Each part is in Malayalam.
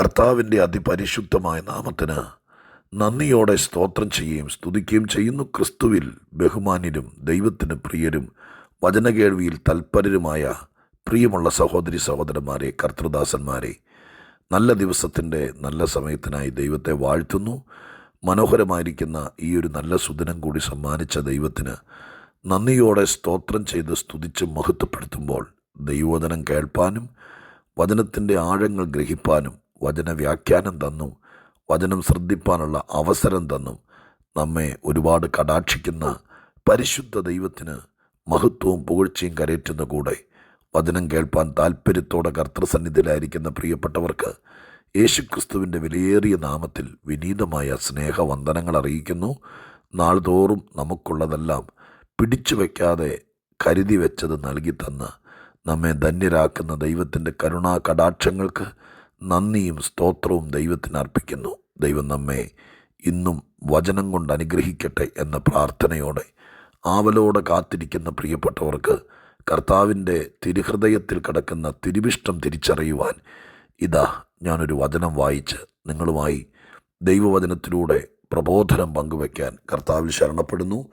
കർത്താവിന്റെ അതിപരിശുദ്ധമായ നാമത്തിന് നന്ദിയോടെ സ്തോത്രം ചെയ്യുകയും സ്തുതിക്കുകയും ചെയ്യുന്നു. ക്രിസ്തുവിൽ ബഹുമാന്യരും ദൈവത്തിന് പ്രിയരും വചനകേൾവിയിൽ തൽപരരുമായ പ്രിയമുള്ള സഹോദരി സഹോദരന്മാരെ കർത്തൃദാസന്മാരെ നല്ല ദിവസത്തിന്റെ നല്ല സമയത്തിനായി ദൈവത്തെ വാഴ്ത്തുന്നു. മനോഹരമായിരിക്കുന്ന ഈ ഒരു നല്ല സുദിനം കൂടി സമ്മാനിച്ച ദൈവത്തിന് നന്ദിയോടെ സ്തോത്രം ചെയ്ത് സ്തുതിച്ച് മഹത്വപ്പെടുത്തുമ്പോൾ ദൈവവചനം കേൾപ്പാനും വചനത്തിന്റെ ആഴങ്ങൾ ഗ്രഹിപ്പാനും വചന വ്യാഖ്യാനം തന്നു. വചനം ശ്രദ്ധിപ്പാനുള്ള അവസരം തന്നു. നമ്മെ ഒരുപാട് കടാക്ഷിക്കുന്ന പരിശുദ്ധ ദൈവത്തിന് മഹത്വവും പുകഴ്ചയും കരയറ്റുന്ന കൂടെ വചനം കേൾപ്പാൻ താല്പര്യത്തോടെ കർത്തൃസന്നിധിയിലായിരിക്കുന്ന പ്രിയപ്പെട്ടവർക്ക് യേശുക്രിസ്തുവിന്റെ വിലയേറിയ നാമത്തിൽ വിനീതമായ സ്നേഹവന്ദനങ്ങൾ അറിയിക്കുന്നു. നാൾതോറും നമുക്കുള്ളതെല്ലാം പിടിച്ചു വയ്ക്കാതെ കരുതി വെച്ചത് നൽകി തന്ന് നമ്മെ ധന്യരാക്കുന്ന ദൈവത്തിന്റെ കരുണാ കടാക്ഷങ്ങൾക്ക് നന്ദിയും സ്തോത്രവും ദൈവത്തിന് അർപ്പിക്കുന്നു. ദൈവം നമ്മെ ഇന്നും വചനം കൊണ്ട് അനുഗ്രഹിക്കട്ടെ എന്ന പ്രാർത്ഥനയോടെ ആവലോടെ കാത്തിരിക്കുന്ന പ്രിയപ്പെട്ടവർക്ക് കർത്താവിന്റെ തിരുഹൃദയത്തിൽ കിടക്കുന്ന തിരുവിഷ്ടം തിരിച്ചറിയുവാൻ ഇതാ ഞാനൊരു വചനം വായിച്ച് നിങ്ങളുമായി ദൈവവചനത്തിലൂടെ പ്രബോധനം പങ്കുവയ്ക്കാൻ കർത്താവിൽ ശരണപ്പെടുന്നു.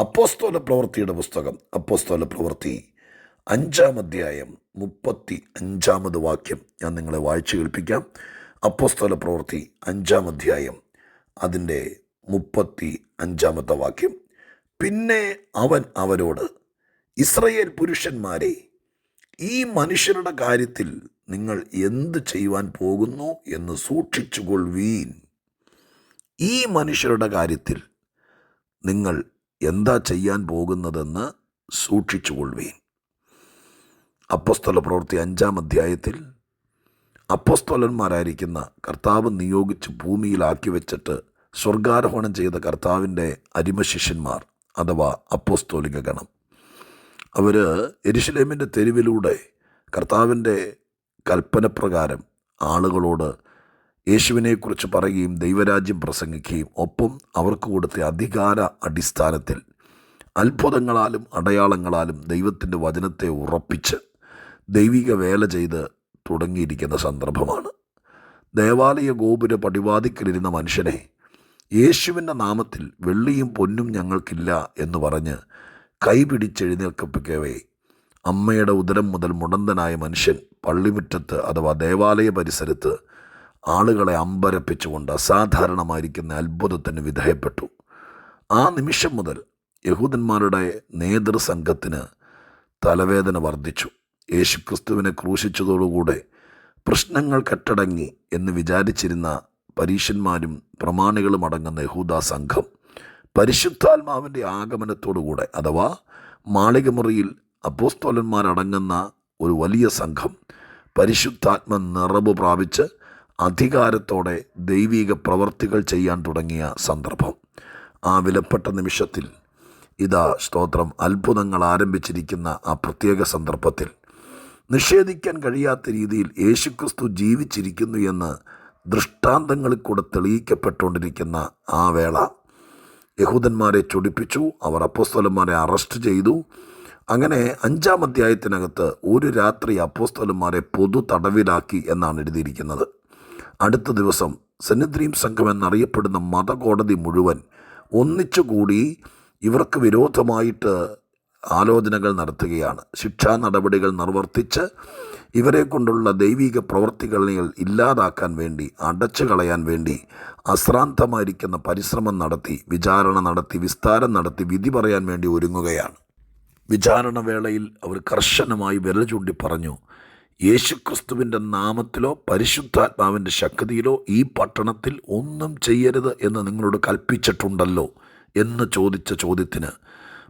അപ്പോസ്തോല പ്രവൃത്തിയുടെ പുസ്തകം അപ്പോസ്തോല പ്രവൃത്തി അഞ്ചാം അധ്യായം മുപ്പത്തി അഞ്ചാമത് വാക്യം ഞാൻ നിങ്ങളെ വായിച്ചു കേൾപ്പിക്കാം. അപ്പോസ്തല പ്രവൃത്തി അഞ്ചാം അധ്യായം അതിന്റെ മുപ്പത്തി അഞ്ചാമത്തെ വാക്യം. പിന്നെ അവൻ അവരോട് ഇസ്രയേൽ പുരുഷന്മാരെ ഈ മനുഷ്യരുടെ കാര്യത്തിൽ നിങ്ങൾ എന്ത് ചെയ്യുവാൻ പോകുന്നു എന്ന് സൂക്ഷിച്ചുകൊള്ളുവീൻ. ഈ മനുഷ്യരുടെ കാര്യത്തിൽ നിങ്ങൾ എന്താ ചെയ്യാൻ പോകുന്നതെന്ന് സൂക്ഷിച്ചുകൊള്ളുവീൻ. അപ്പസ്തല പ്രവൃത്തി അഞ്ചാം അധ്യായത്തിൽ അപ്പസ്തോലന്മാരായിരിക്കുന്ന കർത്താവ് നിയോഗിച്ച് ഭൂമിയിലാക്കി വെച്ചിട്ട് സ്വർഗാരോഹണം ചെയ്ത കർത്താവിന്റെ അരിമശിഷ്യന്മാർ അഥവാ അപ്പോസ്തോലിക ഗണം. അവർ എരിശിലേമിന്റെ തെരുവിലൂടെ കർത്താവിന്റെ കൽപ്പനപ്രകാരം ആളുകളോട് യേശുവിനെക്കുറിച്ച് പറയുകയും ദൈവരാജ്യം പ്രസംഗിക്കുകയും ഒപ്പം അവർക്ക് കൊടുത്ത അധികാര അടിസ്ഥാനത്തിൽ അത്ഭുതങ്ങളാലും അടയാളങ്ങളാലും ദൈവത്തിന്റെ വചനത്തെ ഉറപ്പിച്ച് ദൈവിക വേല ചെയ്ത് തുടങ്ങിയിരിക്കുന്ന സന്ദർഭമാണ്. ദേവാലയ ഗോപുര പടിവാതിക്കലിരുന്ന മനുഷ്യനെ യേശുവിന്റെ നാമത്തിൽ വെള്ളിയും പൊന്നും ഞങ്ങൾക്കില്ല എന്ന് പറഞ്ഞ് കൈപിടിച്ചെഴുന്നേൽക്കപ്പിക്കവേ അമ്മയുടെ ഉദരം മുതൽ മുടന്തനായ മനുഷ്യൻ പള്ളിമുറ്റത്ത് അഥവാ ദേവാലയ പരിസരത്ത് ആളുകളെ അമ്പരപ്പിച്ചുകൊണ്ട് അസാധാരണമായിരിക്കുന്ന അത്ഭുതത്തിന് വിധേയപ്പെട്ടു. ആ നിമിഷം മുതൽ യഹൂദന്മാരുടെ നേതൃസംഘത്തിന് തലവേദന വർദ്ധിച്ചു. യേശുക്രിസ്തുവിനെ ക്രൂശിച്ചതോടുകൂടെ പ്രശ്നങ്ങൾ കെട്ടടങ്ങി എന്ന് വിചാരിച്ചിരുന്ന പരീശന്മാരും പ്രമാണികളും അടങ്ങുന്ന യഹൂദ സംഘം പരിശുദ്ധാത്മാവിന്റെ ആഗമനത്തോടുകൂടെ അഥവാ മാളികമുറിയിൽ അപ്പോസ്തോലന്മാരടങ്ങുന്ന ഒരു വലിയ സംഘം പരിശുദ്ധാത്മ നിറവ് പ്രാപിച്ച് അധികാരത്തോടെ ദൈവിക പ്രവർത്തികൾ ചെയ്യാൻ തുടങ്ങിയ സന്ദർഭം. ആ വിലപ്പെട്ട നിമിഷത്തിൽ ഇതാ സ്തോത്രം അത്ഭുതങ്ങൾ ആരംഭിച്ചിരിക്കുന്ന ആ പ്രത്യേക സന്ദർഭത്തിൽ നിഷേധിക്കാൻ കഴിയാത്ത രീതിയിൽ യേശുക്രിസ്തു ജീവിച്ചിരിക്കുന്നു എന്ന് ദൃഷ്ടാന്തങ്ങളിൽ കൂടെ തെളിയിക്കപ്പെട്ടുകൊണ്ടിരിക്കുന്ന ആ വേള. യഹൂദന്മാരെ ചൊടിപ്പിച്ചു അവർ അപ്പോസ്തലന്മാരെ അറസ്റ്റ് ചെയ്തു. അങ്ങനെ അഞ്ചാം അധ്യായത്തിനകത്ത് ഒരു രാത്രി അപ്പോസ്തലന്മാരെ പൊതു തടവിലാക്കി എന്നാണ് എഴുതിയിരിക്കുന്നത്. അടുത്ത ദിവസം സെനിദ്രീം സംഘം എന്നറിയപ്പെടുന്ന മതകോടതി മുഴുവൻ ഒന്നിച്ചുകൂടി ഇവർക്ക് വിരോധമായിട്ട് ആലോചനകൾ നടത്തുകയാണ്. ശിക്ഷാ നടപടികൾ നിർവർത്തിച്ച് ഇവരെ കൊണ്ടുള്ള ദൈവിക പ്രവർത്തികളിൽ ഇല്ലാതാക്കാൻ വേണ്ടി അടച്ചു കളയാൻ വേണ്ടി അശ്രാന്തമായിരിക്കുന്ന പരിശ്രമം നടത്തി വിചാരണ നടത്തി വിസ്താരം നടത്തി വിധി പറയാൻ വേണ്ടി ഒരുങ്ങുകയാണ്. വിചാരണ വേളയിൽ അവർ കർശനമായി വിരൽ ചൂണ്ടി പറഞ്ഞു യേശുക്രിസ്തുവിന്റെ നാമത്തിലോ പരിശുദ്ധാത്മാവിന്റെ ശക്തിയിലോ ഈ പട്ടണത്തിൽ ഒന്നും ചെയ്യരുത് എന്ന് നിങ്ങളോട് കൽപ്പിച്ചിട്ടുണ്ടല്ലോ എന്ന് ചോദിച്ച ചോദ്യത്തിന്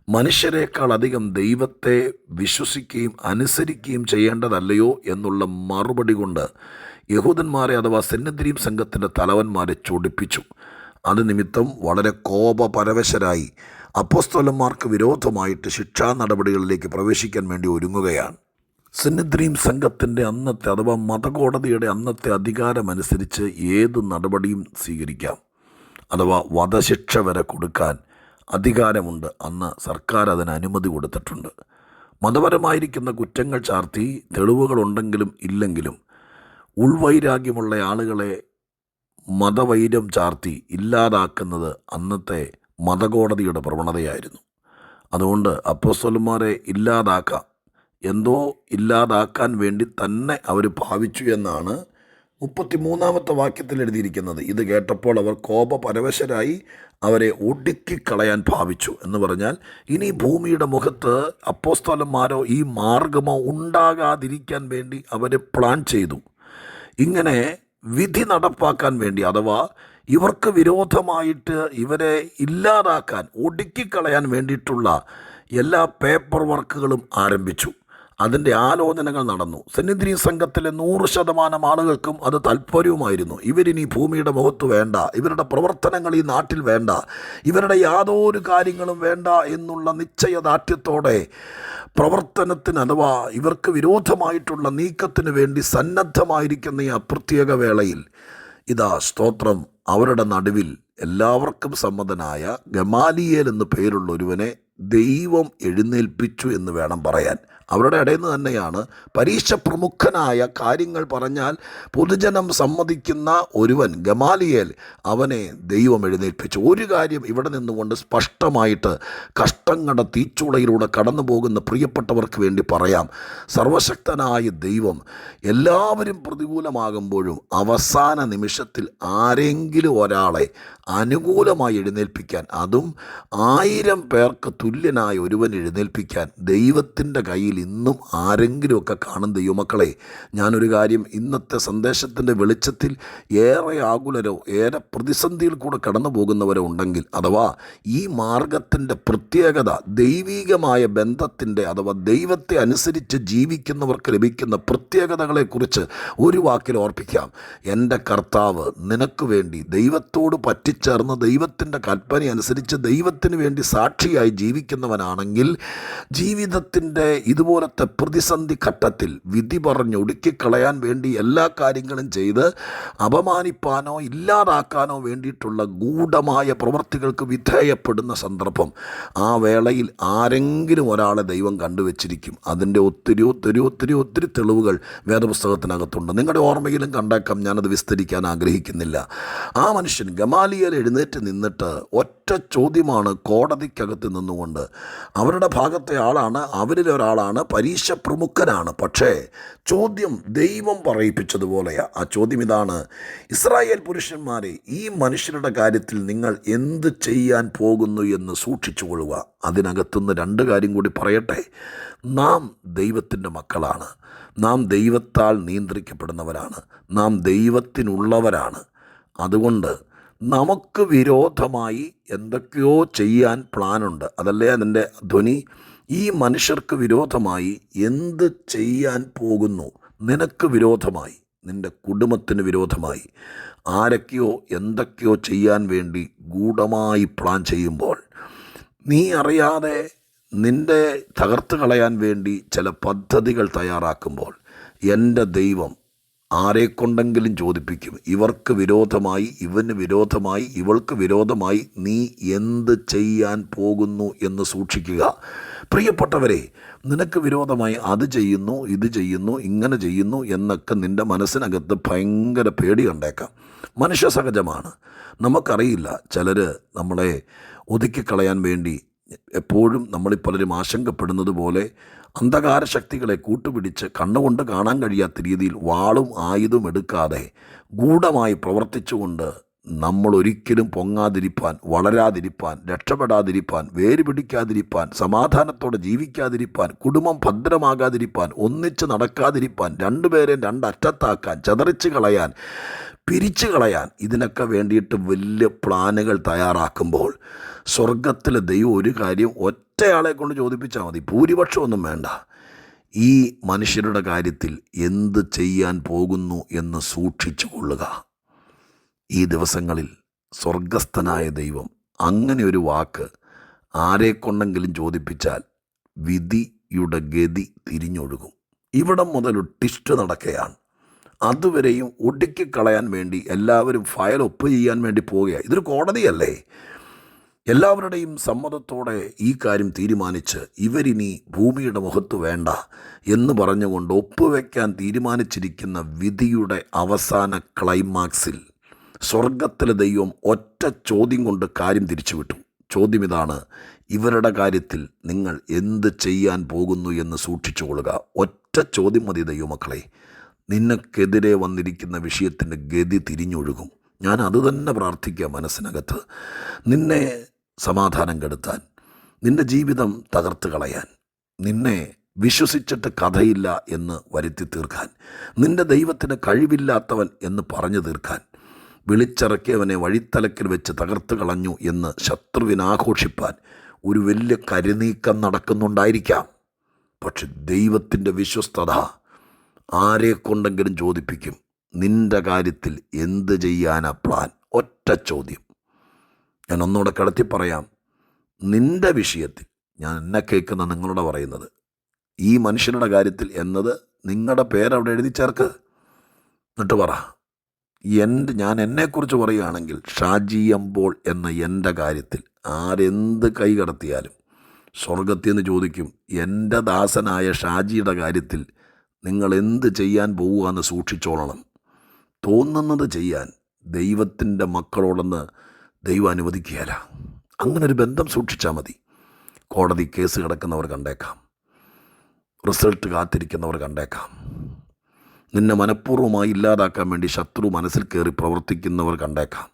മനുഷ്യരെക്കാൾ അധികം ദൈവത്തെ വിശ്വസിക്കുകയും അനുസരിക്കുകയും ചെയ്യേണ്ടതല്ലയോ എന്നുള്ള മറുപടി കൊണ്ട് യഹൂദന്മാരെ അഥവാ സെന്നദ്രീം സംഘത്തിന്റെ തലവന്മാരെ ചൊടിപ്പിച്ചു. അത് നിമിത്തം വളരെ കോപപരവശരായി അപ്പോസ്തോലന്മാർക്ക് വിരോധമായിട്ട് ശിക്ഷാ നടപടികളിലേക്ക് പ്രവേശിക്കാൻ വേണ്ടി ഒരുങ്ങുകയാണ്. സെന്നിദ്രീം സംഘത്തിന്റെ അന്നത്തെ അഥവാ മതകോടതിയുടെ അന്നത്തെ അധികാരമനുസരിച്ച് ഏത് നടപടിയും സ്വീകരിക്കാം. അഥവാ വധശിക്ഷ വരെ കൊടുക്കാൻ അധികാരമുണ്ട്. അന്ന് സർക്കാർ അതിന് അനുമതി കൊടുത്തിട്ടുണ്ട്. മതപരമായിരിക്കുന്ന കുറ്റങ്ങൾ ചാർത്തി തെളിവുകളുണ്ടെങ്കിലും ഇല്ലെങ്കിലും ഉൾവൈരാഗ്യമുള്ള ആളുകളെ മതവൈരം ചാർത്തി ഇല്ലാതാക്കുന്നത് അന്നത്തെ മതകോടതിയുടെ പ്രവണതയായിരുന്നു. അതുകൊണ്ട് അപ്പോസ്തലന്മാരെ ഇല്ലാതാക്കാം. എന്തോ ഇല്ലാതാക്കാൻ വേണ്ടി തന്നെ അവർ ഭാവിച്ചു എന്നാണ് മുപ്പത്തിമൂന്നാമത്തെ വാക്യത്തിൽ എഴുതിയിരിക്കുന്നത് ഇത് കേട്ടപ്പോൾ അവർ കോപ പരവശരായി അവരെ ഒടുക്കിക്കളയാൻ ഭാവിച്ചു എന്ന് പറഞ്ഞാൽ ഇനി ഭൂമിയുടെ മുഖത്ത് അപ്പോസ്തലന്മാരോ ഈ മാർഗമോ ഉണ്ടാകാതിരിക്കാൻ വേണ്ടി അവർ പ്ലാൻ ചെയ്തു. ഇങ്ങനെ വിധി നടപ്പാക്കാൻ വേണ്ടി അഥവാ ഇവർക്ക് വിരോധമായിട്ട് ഇവരെ ഇല്ലാതാക്കാൻ ഒടുക്കിക്കളയാൻ വേണ്ടിയിട്ടുള്ള എല്ലാ പേപ്പർ വർക്കുകളും ആരംഭിച്ചു. അതിന്റെ ആലോചനകൾ നടന്നു. സന്നിധി സംഘത്തിലെ നൂറ് ശതമാനം ആളുകൾക്കും അത് താല്പര്യവുമായിരുന്നു. ഇവരിനി ഭൂമിയുടെ മുഖത്ത് വേണ്ട ഇവരുടെ പ്രവർത്തനങ്ങൾ ഈ നാട്ടിൽ വേണ്ട ഇവരുടെ യാതൊരു കാര്യങ്ങളും വേണ്ട എന്നുള്ള നിശ്ചയദാർഢ്യത്തോടെ പ്രവർത്തനത്തിന് അഥവാ ഇവർക്ക് വിരോധമായിട്ടുള്ള നീക്കത്തിന് വേണ്ടി സന്നദ്ധമായിരിക്കുന്ന ഈ അപ്രത്യേക വേളയിൽ ഇതാ സ്തോത്രം. അവരുടെ നടുവിൽ എല്ലാവർക്കും സമ്മതനായ ഗമാലിയേൽ എന്ന് പേരുള്ള ഒരുവനെ ദൈവം എഴുന്നേൽപ്പിച്ചു എന്ന് വേണം പറയാൻ. അവരുടെ ഇടയിൽ നിന്ന് തന്നെയാണ് പരീക്ഷ പ്രമുഖനായ കാര്യങ്ങൾ പറഞ്ഞാൽ പൊതുജനം സമ്മതിക്കുന്ന ഒരുവൻ ഗമാലിയേൽ അവനെ ദൈവം എഴുന്നേൽപ്പിച്ചു. ഒരു കാര്യം ഇവിടെ നിന്നുകൊണ്ട് സ്പഷ്ടമായിട്ട് കഷ്ടങ്ങളുടെ തീച്ചൂളയിലൂടെ കടന്നു പോകുന്ന പ്രിയപ്പെട്ടവർക്ക് വേണ്ടി പറയാം. സർവശക്തനായ ദൈവം എല്ലാവരും പ്രതികൂലമാകുമ്പോഴും അവസാന നിമിഷത്തിൽ ആരെങ്കിലും ഒരാളെ അനുകൂലമായി എഴുന്നേൽപ്പിക്കാൻ അതും ആയിരം പേർക്ക് തുല്യനായ ഒരുവൻ എഴുന്നേൽപ്പിക്കാൻ ദൈവത്തിന്റെ കയ്യിൽ ഇന്നും ആരെങ്കിലുമൊക്കെ കാണും ദൈവമക്കളെ. ഞാനൊരു കാര്യം ഇന്നത്തെ സന്ദേശത്തിന്റെ വെളിച്ചത്തിൽ ഏറെ ആകുലരോ ഏറെ പ്രതിസന്ധിയിൽ കൂടെ കടന്നു പോകുന്നവരോ ഉണ്ടെങ്കിൽ അഥവാ ഈ മാർഗത്തിന്റെ പ്രത്യേകത ദൈവീകമായ ബന്ധത്തിന്റെ അഥവാ ദൈവത്തെ അനുസരിച്ച് ജീവിക്കുന്നവർക്ക് ലഭിക്കുന്ന പ്രത്യേകതകളെക്കുറിച്ച് ഒരു വാക്കിൽ ഓർപ്പിക്കാം. എന്റെ കർത്താവ് നിനക്ക് വേണ്ടി ദൈവത്തോട് പറ്റിച്ചേർന്ന് ദൈവത്തിന്റെ കൽപ്പന അനുസരിച്ച് ദൈവത്തിന് വേണ്ടി സാക്ഷിയായി ജീവിക്കുന്നവനാണെങ്കിൽ ജീവിതത്തിന്റെ ഇതുപോലത്തെ പ്രതിസന്ധി ഘട്ടത്തിൽ വിധി പറഞ്ഞ് ഒടുക്കിക്കളയാൻ വേണ്ടി എല്ലാ കാര്യങ്ങളും ചെയ്ത് അപമാനിപ്പാനോ ഇല്ലാതാക്കാനോ വേണ്ടിയിട്ടുള്ള ഗൂഢമായ പ്രവൃത്തികൾക്ക് വിധേയപ്പെടുന്ന സന്ദർഭം ആ വേളയിൽ ആരെങ്കിലും ഒരാളെ ദൈവം കണ്ടുവച്ചിരിക്കും. അതിന്റെ ഒത്തിരി ഒത്തിരി ഒത്തിരി ഒത്തിരി തെളിവുകൾ വേദപുസ്തകത്തിനകത്തുണ്ട്. നിങ്ങളുടെ ഓർമ്മയിലും കണ്ടേക്കാം. ഞാനത് വിസ്തരിക്കാൻ ആഗ്രഹിക്കുന്നില്ല. ആ മനുഷ്യൻ ഗമാലിയൽ എഴുന്നേറ്റ് നിന്നിട്ട് ഒറ്റ ചോദ്യമാണ് കോടതിക്കകത്ത് നിന്നുകൊണ്ട്. അവരുടെ ഭാഗത്തെ ആളാണ് അവരിൽ ഒരാളാണ് പരീക്ഷ പ്രമുഖനാണ്. പക്ഷേ ചോദ്യം ദൈവം പറയിപ്പിച്ചതുപോലെയാ. ആ ചോദ്യം ഇതാണ്. ഇസ്രായേൽ പുരുഷന്മാരെ ഈ മനുഷ്യരുടെ കാര്യത്തിൽ നിങ്ങൾ എന്ത് ചെയ്യാൻ പോകുന്നു എന്ന് സൂക്ഷിച്ചുകൊള്ളുക. അതിനകത്തുനിന്ന് രണ്ട് കാര്യം കൂടി പറയട്ടെ. നാം ദൈവത്തിന്റെ മക്കളാണ്. നാം ദൈവത്താൽ നിയന്ത്രിക്കപ്പെടുന്നവരാണ്. നാം ദൈവത്തിനുള്ളവരാണ്. അതുകൊണ്ട് നമുക്ക് വിരോധമായി എന്തൊക്കെയോ ചെയ്യാൻ പ്ലാനുണ്ട് അതല്ലേ അതിന്റെ ധ്വനി? ഈ മനുഷ്യർക്ക് വിരോധമായി എന്ത് ചെയ്യാൻ പോകുന്നു? നിനക്ക് വിരോധമായി നിന്റെ കുടുംബത്തിന് വിരോധമായി. ആരൊക്കെയോ എന്തൊക്കെയോ ചെയ്യാൻ വേണ്ടി ഗൂഢമായി പ്ലാൻ ചെയ്യുമ്പോൾ നീ അറിയാതെ നിന്റെ തകർത്ത് കളയാൻ വേണ്ടി ചില പദ്ധതികൾ തയ്യാറാക്കുമ്പോൾ എന്റെ ദൈവം ആരെക്കൊണ്ടെങ്കിലും ചോദിപ്പിക്കും. ഇവർക്ക് വിരോധമായി ഇവന് വിരോധമായി ഇവൾക്ക് വിരോധമായി നീ എന്ത് ചെയ്യാൻ പോകുന്നു എന്ന് സൂക്ഷിക്കുക. പ്രിയപ്പെട്ടവരെ നിനക്ക് വിരോധമായി അത് ചെയ്യുന്നു ഇത് ചെയ്യുന്നു ഇങ്ങനെ ചെയ്യുന്നു എന്നൊക്കെ നിന്റെ മനസ്സിനകത്ത് ഭയങ്കര പേടി കണ്ടേക്കാം. മനുഷ്യ സഹജമാണ്. നമുക്കറിയില്ല ചിലർ നമ്മളെ ഒതുക്കിക്കളയാൻ വേണ്ടി എപ്പോഴും നമ്മളിൽ പലരും ആശങ്കപ്പെടുന്നത് പോലെ അന്ധകാര ശക്തികളെ കൂട്ടുപിടിച്ച് കണ്ണുകൊണ്ട് കാണാൻ കഴിയാത്ത രീതിയിൽ വാളും ആയുധം എടുക്കാതെ ഗൂഢമായി പ്രവർത്തിച്ചുകൊണ്ട് നമ്മൾ ഒരിക്കലും പൊങ്ങാതിരിപ്പാൻ വളരാതിരിപ്പാൻ രക്ഷപ്പെടാതിരിപ്പാൻ വേര് പിടിക്കാതിരിപ്പാൻ സമാധാനത്തോടെ ജീവിക്കാതിരിപ്പാൻ കുടുംബം ഭദ്രമാകാതിരിപ്പാൻ ഒന്നിച്ച് നടക്കാതിരിപ്പാൻ രണ്ടുപേരെയും രണ്ടറ്റത്താക്കാൻ ചതറിച്ച് കളയാൻ പിരിച്ചു കളയാൻ ഇതിനൊക്കെ വേണ്ടിയിട്ട് വലിയ പ്ലാനുകൾ തയ്യാറാക്കുമ്പോൾ സ്വർഗത്തിലെ ദൈവം ഒരു കാര്യം ഒറ്റയാളെ കൊണ്ട് ചോദിപ്പിച്ചാൽ മതി. ഭൂരിപക്ഷമൊന്നും വേണ്ട. ഈ മനുഷ്യരുടെ കാര്യത്തിൽ എന്ത് ചെയ്യാൻ പോകുന്നു എന്ന് സൂക്ഷിച്ചു കൊള്ളുക. ഈ ദിവസങ്ങളിൽ സ്വർഗസ്ഥനായ ദൈവം അങ്ങനെ ഒരു വാക്ക് ആരെക്കൊണ്ടെങ്കിലും ചോദിപ്പിച്ചാൽ വിധിയുടെ ഗതി തിരിഞ്ഞൊഴുകും. ഇവിടം മുതൽ ടിസ്റ്റ് നടക്കുകയാണ്. അതുവരെയും ഒടുക്കി കളയാൻ വേണ്ടി എല്ലാവരും ഫയൽ ഒപ്പ് ചെയ്യാൻ വേണ്ടി പോവുകയാണ് ഇതൊരു കോടതിയല്ലേ? എല്ലാവരുടെയും സമ്മതത്തോടെ ഈ കാര്യം തീരുമാനിച്ച് ഇവരിനി ഭൂമിയുടെ മുഖത്ത് വേണ്ട എന്ന് പറഞ്ഞുകൊണ്ട് ഒപ്പുവെക്കാൻ തീരുമാനിച്ചിരിക്കുന്ന വിധിയുടെ അവസാന ക്ലൈമാക്സിൽ സ്വർഗത്തിലെ ദൈവം ഒറ്റ ചോദ്യം കൊണ്ട് കാര്യം തിരിച്ചുവിട്ടു. ചോദ്യം ഇതാണ് ഇവരുടെ കാര്യത്തിൽ നിങ്ങൾ എന്ത് ചെയ്യാൻ പോകുന്നു എന്ന് സൂക്ഷിച്ചുകൊള്ളുക ഒറ്റ ചോദ്യം മതി ദൈവമക്കളെ. നിനക്കെതിരെ വന്നിരിക്കുന്ന വിഷയത്തിന്റെ ഗതി തിരിഞ്ഞൊഴുകും. ഞാൻ അത് തന്നെ പ്രാർത്ഥിക്കുക മനസ്സിനകത്ത്. നിന്നെ സമാധാനം കെടുത്താൻ നിന്റെ ജീവിതം തകർത്ത് കളയാൻ നിന്നെ വിശ്വസിച്ചിട്ട് കഥയില്ല എന്ന് വരുത്തി തീർക്കാൻ നിന്റെ ദൈവത്തിന് കഴിവില്ലാത്തവൻ എന്ന് പറഞ്ഞു തീർക്കാൻ വിളിച്ചിറക്കിയവനെ വഴിത്തലക്കിൽ വെച്ച് തകർത്ത് കളഞ്ഞു എന്ന് ശത്രുവിനാഘോഷിപ്പാൻ ഒരു വലിയ കരുനീക്കം നടക്കുന്നുണ്ടായിരിക്കാം. പക്ഷെ ദൈവത്തിന്റെ വിശ്വസ്തത ആരെ കൊണ്ടെങ്കിലും ചോദിപ്പിക്കും. നിന്റെ കാര്യത്തിൽ എന്ത് ചെയ്യാനാ പ്ലാൻ ഒറ്റ ചോദ്യം. ഞാൻ ഒന്നുകൂടെ കടത്തി പറയാം. നിന്റെ വിഷയത്തിൽ ഞാൻ എന്നെ കേൾക്കുന്ന നിങ്ങളോട് പറയുന്നത്. ഈ മനുഷ്യനുടെ കാര്യത്തിൽ എന്നത് നിങ്ങളുടെ പേരവിടെ എഴുതി ചേർക്ക്. എന്നിട്ട് പറ. എന്റെ ഞാൻ എന്നെക്കുറിച്ച് പറയുകയാണെങ്കിൽ ഷാജി അമ്പോൾ എന്ന എന്റെ കാര്യത്തിൽ ആരെന്ത് കൈ കടത്തിയാലും സ്വർഗത്തിൽ നിന്ന് ചോദിക്കും എന്റെ ദാസനായ ഷാജിയുടെ കാര്യത്തിൽ നിങ്ങൾ എന്ത് ചെയ്യാൻ പോവുകയെന്ന് സൂക്ഷിച്ചോളണം. തോന്നുന്നത് ചെയ്യാൻ ദൈവത്തിന്റെ മക്കളോടൊന്ന് ദൈവം അനുവദിക്കുകയല്ല. അങ്ങനൊരു ബന്ധം സൂക്ഷിച്ചാൽ മതി. കോടതി കേസ് കിടക്കുന്നവർ കണ്ടേക്കാം. റിസൾട്ട് കാത്തിരിക്കുന്നവർ കണ്ടേക്കാം. നിന്നെ മനഃപൂർവമായി ഇല്ലാതാക്കാൻ വേണ്ടി ശത്രു മനസ്സിൽ കയറി പ്രവർത്തിക്കുന്നവർ കണ്ടേക്കാം.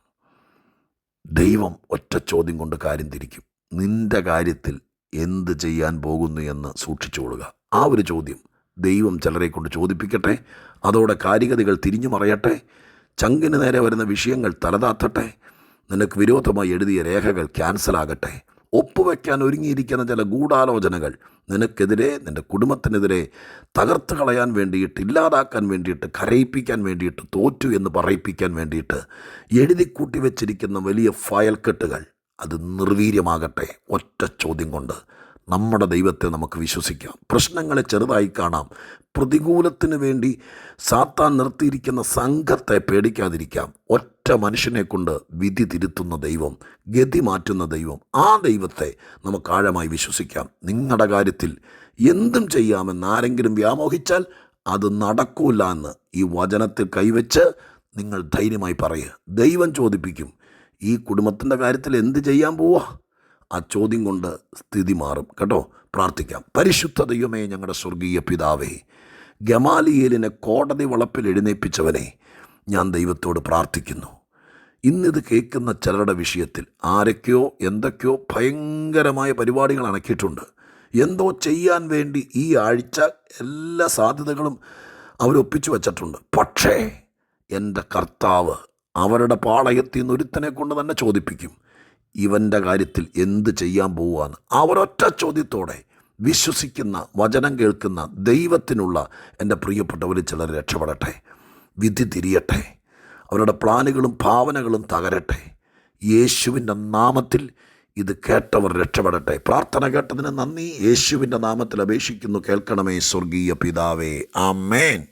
ദൈവം ഒറ്റ ചോദ്യം കൊണ്ട് കാര്യം തിരിക്കും. നിന്റെ കാര്യത്തിൽ എന്ത് ചെയ്യാൻ പോകുന്നു എന്ന് സൂക്ഷിച്ചുകൊള്ളുക ആ ഒരു ചോദ്യം ദൈവം ചിലരെ കൊണ്ട് ചോദിപ്പിക്കട്ടെ അതോടെ കാര്യഗതികൾ തിരിഞ്ഞു മറയട്ടെ ചങ്കിന് നേരെ വരുന്ന വിഷയങ്ങൾ തലതാത്തട്ടെ നിനക്ക് വിരോധമായി എഴുതിയ രേഖകൾ ക്യാൻസലാകട്ടെ. ഒപ്പുവെക്കാൻ ഒരുങ്ങിയിരിക്കുന്ന ചില ഗൂഢാലോചനകൾ നിനക്കെതിരെ നിന്റെ കുടുംബത്തിനെതിരെ തകർത്ത് കളയാൻ വേണ്ടിയിട്ട് ഇല്ലാതാക്കാൻ വേണ്ടിയിട്ട് കരയിപ്പിക്കാൻ വേണ്ടിയിട്ട് തോറ്റു എന്ന് പറയിപ്പിക്കാൻ വേണ്ടിയിട്ട് എഴുതി കൂട്ടി വെച്ചിരിക്കുന്ന വലിയ ഫയൽ കെട്ടുകൾ അത് നിർവീര്യമാകട്ടെ ഒറ്റ ചോദ്യം കൊണ്ട്. നമ്മുടെ ദൈവത്തെ നമുക്ക് വിശ്വസിക്കാം. പ്രശ്നങ്ങളെ ചെറുതായി കാണാം. പ്രതികൂലത്തിന് വേണ്ടി സാത്താൻ നിർത്തിയിരിക്കുന്ന സംഘത്തെ പേടിക്കാതിരിക്കാം. ഒറ്റ മനുഷ്യനെ കൊണ്ട് വിധി തിരുത്തുന്ന ദൈവം ഗതി മാറ്റുന്ന ദൈവം ആ ദൈവത്തെ നമുക്ക് ആഴമായി വിശ്വസിക്കാം. നിങ്ങളുടെ കാര്യത്തിൽ എന്തും ചെയ്യാമെന്ന് ആരെങ്കിലും വ്യാമോഹിച്ചാൽ അത് നടക്കൂല എന്ന് ഈ വചനത്തിൽ കൈവച്ച് നിങ്ങൾ ധൈര്യമായി പറയുക. ദൈവം ചോദിപ്പിക്കും ഈ കുടുംബത്തിന്റെ കാര്യത്തിൽ എന്ത് ചെയ്യാൻ പോവാ? ആ ചോദ്യം കൊണ്ട് സ്ഥിതി മാറും. കേട്ടോ? പ്രാർത്ഥിക്കാം. പരിശുദ്ധ ദൈവമേ ഞങ്ങളുടെ സ്വർഗീയ പിതാവേ ഗമാലിയേലിനെ കോടതി വളപ്പിൽ എഴുന്നേൽപ്പിച്ചവനെ ഞാൻ ദൈവത്തോട് പ്രാർത്ഥിക്കുന്നു. ഇന്നിത് കേൾക്കുന്ന ചിലരുടെ വിഷയത്തിൽ ആരൊക്കെയോ എന്തൊക്കെയോ ഭയങ്കരമായ പരിപാടികൾ അണക്കിയിട്ടുണ്ട്. എന്തോ ചെയ്യാൻ വേണ്ടി ഈ ആഴ്ച എല്ലാ സാധ്യതകളും അവരൊപ്പിച്ചു വച്ചിട്ടുണ്ട്. പക്ഷേ എന്റെ കർത്താവ് അവരുടെ പാളയത്തിൽ നിന്ന് ഒരുത്തനെ കൊണ്ട് തന്നെ ചോദിപ്പിക്കും. ഇവന്റെ കാര്യത്തിൽ എന്ത് ചെയ്യാൻ പോവുകയെന്ന് അവരൊറ്റ ചോദ്യത്തോടെ വിശ്വസിക്കുന്ന വചനം കേൾക്കുന്ന ദൈവത്തിനുള്ള എന്റെ പ്രിയപ്പെട്ടവർ ചിലർ രക്ഷപ്പെടട്ടെ വിധി തിരിയട്ടെ അവരുടെ പ്ലാനുകളും ഭാവനകളും തകരട്ടെ. യേശുവിന്റെ നാമത്തിൽ ഇത് കേട്ടവർ രക്ഷപ്പെടട്ടെ. പ്രാർത്ഥന കേട്ടതിന് നന്ദി. യേശുവിന്റെ നാമത്തിൽ അപേക്ഷിക്കുന്നു. കേൾക്കണമേ സ്വർഗീയ പിതാവേ. ആമേൻ.